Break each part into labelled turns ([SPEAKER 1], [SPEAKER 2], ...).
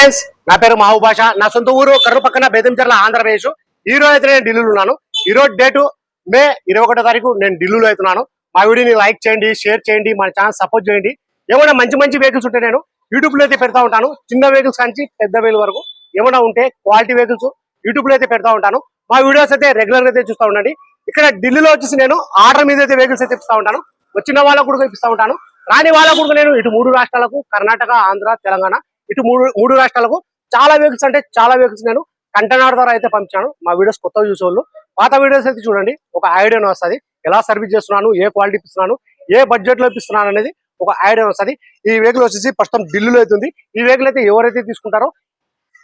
[SPEAKER 1] Friends నా పేరు మహబూ నా సొంత ఊరు కర్రు పక్కన బేదంచర్ల ఆంధ్రప్రదేశ్. ఈ రోజు అయితే నేను ఢిల్లీలో ఉన్నాను. ఈ రోజు డేటు మే ఇరవై ఒకటో తారీఖు నేను ఢిల్లీలో అవుతున్నాను. మా వీడియోని లైక్ చేయండి షేర్ చేయండి మన ఛానల్ సపోర్ట్ చేయండి. ఏమైనా మంచి మంచి వెహికల్స్ ఉంటే నేను యూట్యూబ్లో అయితే పెడతా ఉంటాను. చిన్న వెహికల్స్ నుంచి పెద్ద వెహికల్ వరకు ఏమైనా ఉంటే క్వాలిటీ వెహికల్స్ యూట్యూబ్లో అయితే పెడతా ఉంటాను. మా వీడియోస్ అయితే రెగ్యులర్గా అయితే చూస్తూ ఉండండి. ఇక్కడ ఢిల్లీలో వచ్చేసి నేను ఆర్డర్ మీద అయితే వెహికల్స్ అయితే ఇస్తూ ఉంటాను. వచ్చిన వాళ్ళకు కూడా ఇప్పిస్తూ ఉంటాను. రాని వాళ్ళకు కూడా నేను ఇటు మూడు రాష్ట్రాలకు కర్ణాటక ఆంధ్ర తెలంగాణ ఇటు మూడు మూడు రాష్ట్రాలకు చాలా వెహికల్స్ అంటే చాలా వెహికల్స్ నేను కంటైనర్ ద్వారా అయితే పంపించాను. మా వీడియోస్ కొత్తగా చూసేవాళ్ళు పాత వీడియోస్ అయితే చూడండి. ఒక ఐడియా వస్తుంది. ఎలా సర్వీస్ చేస్తున్నాను ఏ క్వాలిటీ ఇస్తున్నాను ఏ బడ్జెట్లో ఇస్తున్నాను అనేది ఒక ఐడియా వస్తుంది. ఈ వెహికల్ వచ్చేసి ప్రస్తుతం ఢిల్లీలో అవుతుంది ఈ వెహికల్ అయితే ఎవరైతే తీసుకుంటారో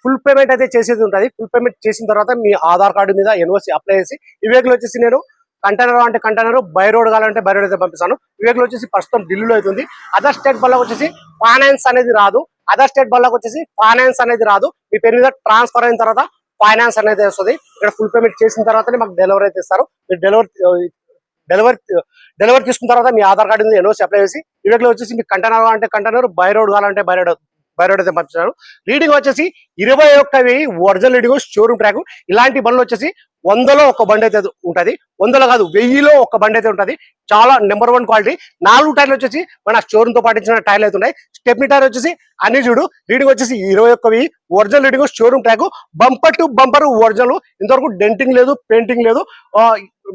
[SPEAKER 1] ఫుల్ పేమెంట్ అయితే చేసేది ఉంటుంది. ఫుల్ పేమెంట్ చేసిన తర్వాత మీ ఆధార్ కార్డు మీద ఎన్ఓసి అప్లై చేసి ఈ వెహికల్ వచ్చేసి నేను కంటైనర్ అంటే కంటైనర్ బై రోడ్ కావాలంటే బై రోడ్ అయితే పంపిస్తాను. ఈ వెహికల్ వచ్చేసి ప్రస్తుతం ఢిల్లీలో అవుతుంది అదర్ స్టేట్ వల్ల వచ్చేసి ఫైనాన్స్ అనేది రాదు. అదర్ స్టేట్ బల్లకు వచ్చేసి ఫైనాన్స్ అనేది రాదు. మీ పేరు మీద ట్రాన్స్ఫర్ అయిన తర్వాత ఫైనాన్స్ అనేది వస్తుంది. ఇక్కడ ఫుల్ పేమెంట్ చేసిన తర్వాతనే మాకు డెలివరీ అయితే ఇస్తారు. మీరు డెలివరీ డెలివరీ డెలివరీ తీసుకున్న తర్వాత మీ ఆధార్ కార్డు మీద ఎన్ఓసి అప్లై చేసి ఇవిడలో వచ్చేసి మీకు కంటైనర్ అంటే కంటైనర్ బై రోడ్ కావాలంటే బై రోడ్ బై రోడ్ అయితే పంపించారు రీడింగ్ వచ్చేసి ఇరవై ఒక్క వెయ్యి ఒరిజినల్ రీడింగ్ షోరూమ్ ట్రాక్. ఇలాంటి బండ్లు వచ్చేసి వందలో ఒక బండి అయితే ఉంటుంది. వందలో కాదు వెయ్యిలో ఒక బండి అయితే ఉంటది. చాలా నెంబర్ వన్ క్వాలిటీ. నాలుగు టైర్లు వచ్చేసి మన షోరూమ్తో పాటించిన టైర్లు అయితే ఉన్నాయి. స్టెప్ని టైర్ వచ్చేసి అన్ని చూడు రీడింగ్ వచ్చేసి ఇరవై ఒక్క వెయ్యి. Original reading showroom track. Bumper to bumper original. ఇంతవరకు డెంటింగ్ లేదు పెయింటింగ్ లేదు.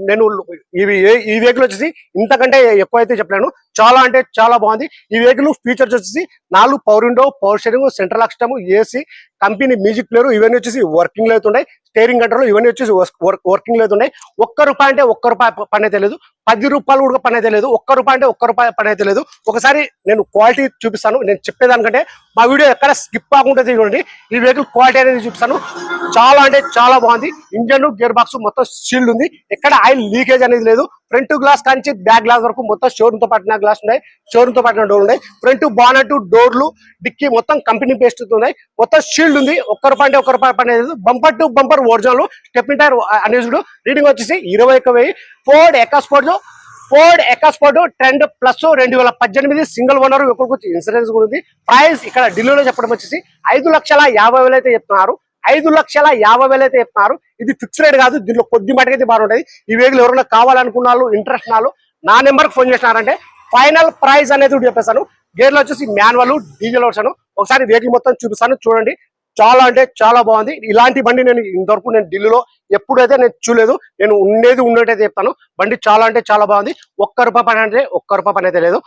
[SPEAKER 1] నేను ఇవి ఈ వెహికల్ వచ్చేసి ఇంతకంటే ఎక్కువ అయితే చెప్పలేను. చాలా అంటే చాలా బాగుంది. ఈ వెహికల్ ఫీచర్స్ వచ్చేసి నాలుగు power window power steering central system AC company music player ఇవన్నీ వచ్చేసి వర్కింగ్లో అవుతున్నాయి స్టేరింగ్ కంట్రోల్ ఇవన్నీ వచ్చేసి వర్కింగ్లో అవుతున్నాయి ఒక్క రూపాయి అంటే ఒక్క రూపాయి పని అయితే లేదు. పది రూపాయలు కూడా పని అయితే లేదు. ఒక్క రూపాయి అంటే ఒక్క రూపాయి పని అయితే లేదు. ఒకసారి నేను క్వాలిటీ చూపిస్తాను. నేను చెప్పేదానికంటే మా వీడియో ఎక్కడ స్కిప్ కాకుండా చూడండి. ఈ వెహికల్ క్వాలిటీ అనేది చూపిస్తాను. చాలా అంటే చాలా బాగుంది. ఇంజన్ గేర్ బాక్స్ మొత్తం షీల్డ్ ఉంది. ఎక్కడ ఆయిల్ లీకేజ్ అనేది లేదు. ఫ్రంట్ గ్లాస్ కాంచి బ్యాక్ గ్లాస్ వరకు మొత్తం షోరూమ్తో పట్టిన గ్లాస్ ఉన్నాయి. షోరూమ్తో పట్టిన డోర్ ఉన్నాయి. ఫ్రంట్ బానట్ డోర్లు డిక్కీ మొత్తం కంపెనీ పేస్ట్ ఉన్నాయి. మొత్తం షీల్డ్ ఉంది. ఒక్క రూపాయి అంటే ఒక్క రూపాయి పని లేదు. Bumper to bumper original. Step tyre అనేసుడు reading వచ్చేసి ఇరవై ఒక వెయ్యి. Ford EcoSport Ford EcoSport trend plus రెండు వేల పద్దెనిమిది సింగిల్ ఓనర్ ఒకరికి ఇన్సూరెన్స్ కూడా ఉంది. ప్రైస్ ఇక్కడ ఢిల్లీలో చెప్పడం వచ్చేసి ఐదు లక్షల యాభై వేలు అయితే చెప్తున్నారు. ఐదు లక్షల యాభై వేలు అయితే చెప్తున్నారు. ఇది ఫిక్స్ రేట్ కాదు దీనిలో కొద్ది మటుకైతే బాగుంటుంది ఈ వేగులు ఎవరైనా కావాలనుకున్న ఇంట్రెస్ట్ నాలు నా నెంబర్కి ఫోన్ చేసినారంటే ఫైనల్ ప్రైస్ అనేది కూడా చెప్పేస్తాను గేర్లో వచ్చేసి మాన్యువల్ డీజిల్ వచ్చాను ఒకసారి వెహికల్ మొత్తం చూపిస్తాను చూడండి. చాలా అంటే చాలా బాగుంది. ఇలాంటి బండి నేను ఇంతవరకు నేను ఢిల్లీలో ఎప్పుడైతే నేను చూడలేదు నేను ఉండేది ఉండేటైతే చెప్తాను. బండి చాలా అంటే చాలా బాగుంది. ఒక్క రూపాయి పని అంటే ఒక్క రూపాయి పని అయితే లేదు.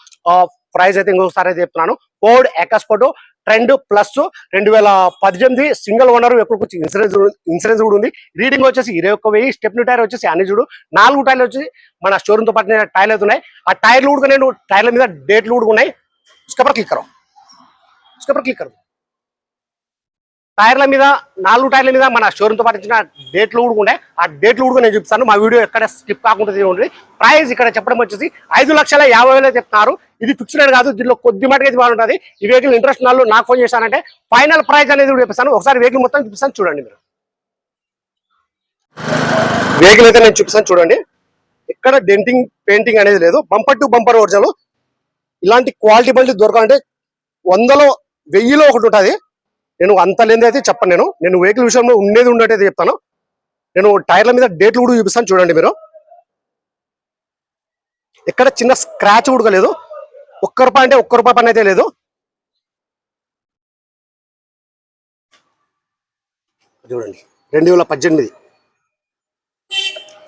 [SPEAKER 1] ప్రైస్ అయితే ఇంకొకసారి అయితే చెప్తున్నాను. ఫోర్డ్ ఎకస్పోర్ట్ ట్రెండ్ ప్లస్ రెండు వేల పద్దెనిమిది సింగిల్ ఓనర్ ఎక్కడికి ఇన్సూరెన్స్ ఇన్సూరెన్స్ కూడా ఉంది. రీడింగ్ వచ్చేసి ఇరవై ఒక్క వెయ్యి స్టెప్ని టైర్ వచ్చేసి అన్ని చూడు. నాలుగు టైర్లు వచ్చి మన షోరూమ్తో పాటు టైర్లు అయితే ఉన్నాయి. ఆ టైర్లు కూడా నేను టైర్ల మీద డేట్లు కూడా ఉన్నాయి. స్కపర్ క్లిక్ కరో స్కపర్ క్లిక్ కరో టైర్ల మీద నాలుగు టైర్ల మీద మన షోరూమ్తో పాటించిన డేట్లు కూడా ఉండే ఆ డేట్లు కూడా నేను చూపిస్తాను. మా వీడియో ఎక్కడ స్కిప్ కాకుండా ఉంటుంది ప్రైస్ ఇక్కడ చెప్పడం వచ్చేసి ఐదు లక్షల యాభై వేలు చెప్తున్నారు. ఇది ఫిక్స్డ్ కాదు దీనిలో కొద్ది మటుకు అయితే బాగుంటుంది. ఈ వెహికల్ ఇంట్రెస్ట్ నాళ్ళు నాకు ఫోన్ చేశానంటే ఫైనల్ ప్రైస్ అనేది కూడా చెప్పిస్తాను. ఒకసారి వెహికల్ మొత్తం చూపిస్తాను చూడండి మీరు. వెహికల్ అయితే నేను చూపిస్తాను చూడండి. ఎక్కడ డెంటింగ్ పెయింటింగ్ అనేది లేదు. బంపర్ టు బంపర్ ఒరిజినల్ ఇలాంటి క్వాలిటీ బండ్లు దొరకాలంటే వందలో వెయ్యిలో ఒకటి ఉంటుంది. నేను అంత లేనిది అయితే చెప్పను నేను. నేను వెహికల్ విషయంలో ఉండేది ఉండేది చెప్తాను. నేను టైర్ల మీద డేట్లు కూడా చూపిస్తాను చూడండి మీరు. ఎక్కడ చిన్న స్క్రాచ్ కూడా లేదు ఒక్క రూపాయి అంటే ఒక్క రూపాయి పని అయితే లేదు. చూడండి రెండు వేల పద్దెనిమిది.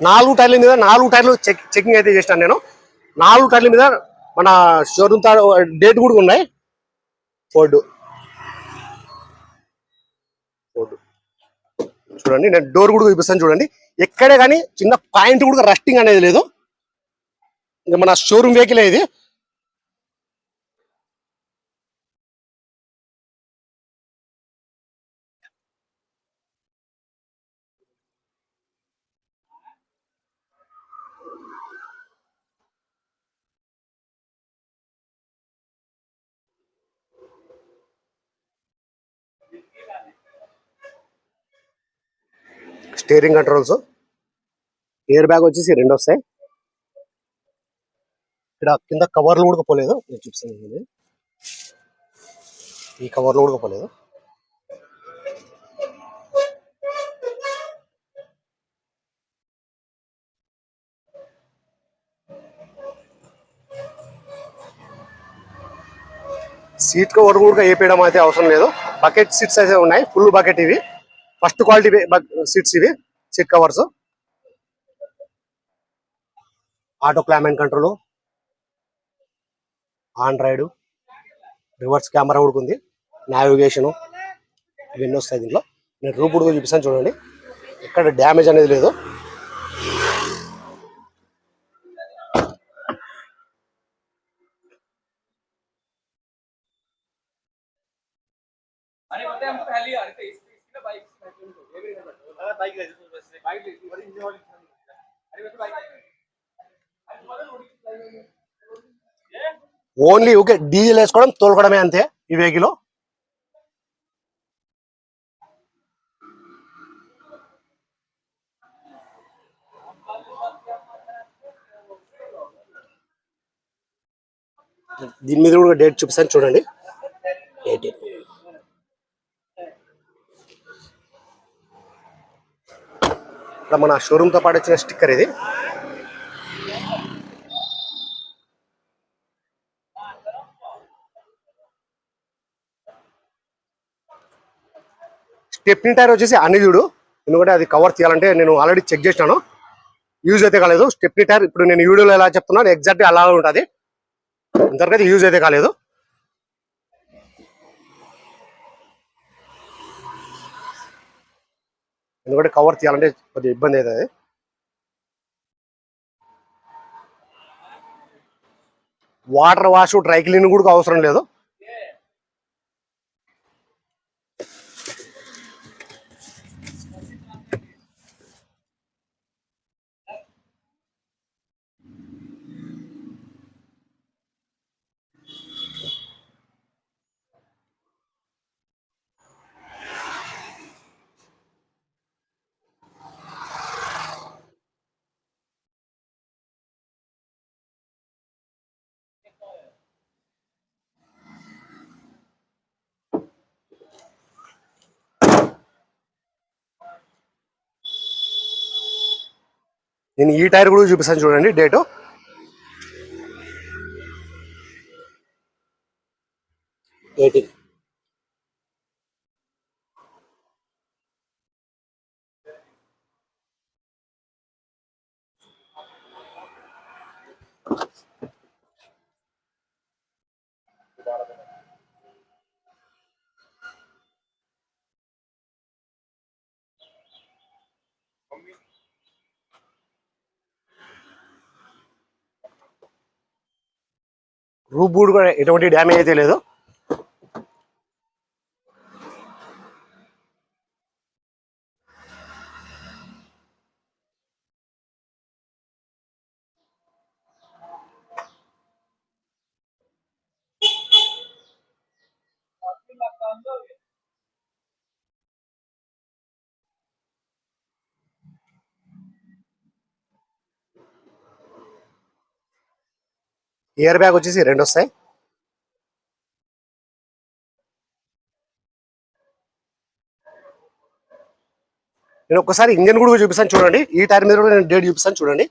[SPEAKER 1] నాలుగు టైర్ల మీద నాలుగు టైర్లు చెక్ చెకింగ్ అయితే చేసినాను నేను. నాలుగు టైర్ల మీద మన షోరూమ్ డేట్ కూడా ఉన్నాయి. ఫోర్డు ఫోర్డు చూడండి. నేను డోర్ కూడా చూపిస్తాను చూడండి. ఎక్కడే కానీ చిన్న పాయింట్ కూడా రస్టింగ్ అనేది లేదు. ఇంకా మన షోరూమ్ వెహికల్ ఇది. స్టీరింగ్ కంట్రోల్స్ ఎయిర్ బ్యాగ్ వచ్చేసి రెండు వస్తాయి. ఇక్కడ కింద కవర్లు కూడా పోలేదు. నేను చూపిస్తాను ఈ కవర్లు కూడా పోలేదు. సీట్ కవర్ కూడా వేపేయడం అయితే అవసరం లేదు. బకెట్ సీట్స్ అయితే ఉన్నాయి. ఫుల్ బకెట్ ఇవి. ఫస్ట్ క్వాలిటీ సీట్స్ ఇవి seat covers. Auto climate control. Android reverse camera ఉడుకుంది ఉంది. నావిగేషన్. ఇవన్నీ వస్తాయి దీంట్లో. నేను రూపుడు చూపిస్తాను చూడండి. ఎక్కడ డ్యామేజ్ అనేది లేదు.
[SPEAKER 2] बाइक ले तू बस बाइक ले ली बड़ी इंजन वाली अरे वैसे बाइक अरे तुम्हारा लोडिंग ये
[SPEAKER 1] ఓన్లీ ఓకే డీజిల్ వేసుకోవడం తోలుకోవడమే అంతే ఈ వెహికల్ దీని మీద కూడా డేట్ చూపిస్తాను చూడండి ఇక్కడ మన షోరూమ్తో పాటు వచ్చిన స్టిక్కర్ ఇది. స్టెప్ని టైర్ వచ్చేసి అనిజుడు ఎందుకంటే అది కవర్ తీయాలంటే నేను ఆల్రెడీ చెక్ చేసినాను. యూజ్ అయితే కాలేదు. స్టెప్ని టైర్ ఇప్పుడు నేను వీడియోలో ఎలా చెప్తున్నాను ఎగ్జాక్ట్ అలా ఉంటుంది. ఇంతవరకు అయితే యూజ్ అయితే కాలేదు. ఎందుకంటే కవర్ తీయాలంటే కొద్దిగా ఇబ్బంది అవుతుంది. వాటర్ వాష్ డ్రై క్లీన్ కూడా అవసరం లేదు. నేను ఈ టైర్ కూడా చూపిస్తాను చూడండి డేటు. ఎయిటీన్ రూప్ బూడ్ కూడా ఎటువంటి డ్యామేజ్ అయితే లేదు. ఇయర్ బ్యాగ్ వచ్చేసి రెండు వస్తాయి. నేను ఒకసారి ఇంజన్ కూడా చూపిస్తాను చూడండి. ఈ టైర్ మీద కూడా నేను డేట్ చూపిస్తాను చూడండి.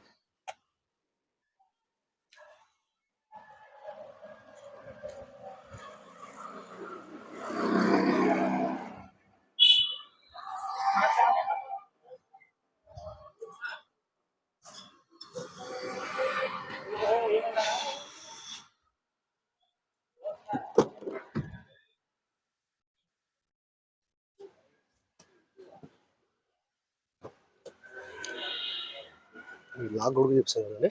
[SPEAKER 1] నాకు కూడా చూపిస్తాను చూడండి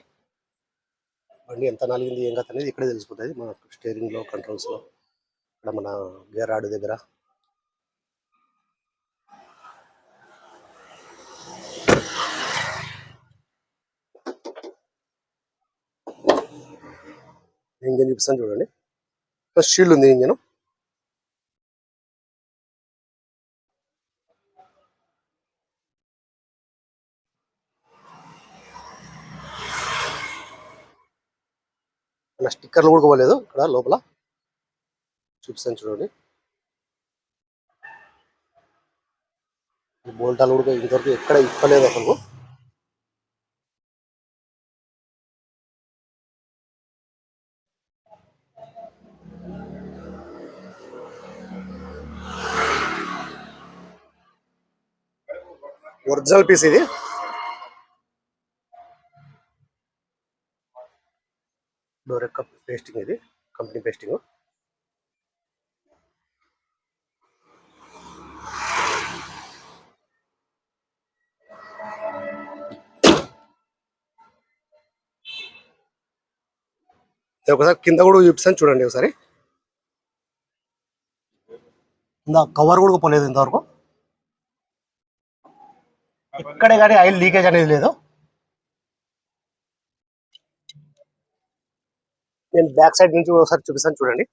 [SPEAKER 1] బండి ఎంత నలిగింది ఏం కథ అనేది ఇక్కడే తెలిసిపోతుంది. మన స్టేరింగ్లో కంట్రోల్స్లో ఇక్కడ మన గేర్ రాడ్ దగ్గర. ఇంజన్ చూపిస్తాను చూడండి. షీల్డ్ ఉంది ఇంజను. అన్న స్టిక్కర్లు కూడా ఇవ్వలేదు ఇక్కడ లోపల. చూపిస్తాను చూడండి. బోల్టాలు కూడా ఇంతవరకు ఎక్కడ ఇప్పలేదు అసలు. ఒరిజినల్ పీస్ ఇది. డోర్ పేస్టింగ్ ఇది కంపెనీ పేస్టింగ్. ఒకసారి కింద కూడా చూపిస్తాను చూడండి ఒకసారి. ఇందా కవర్ కూడా పోలేదు ఇంతవరకు. ఇక్కడే కానీ ఆయిల్ లీకేజ్ అనేది లేదు. నేను బ్యాక్ సైడ్ నుంచి ఒకసారి చూపిస్తాను చూడండి.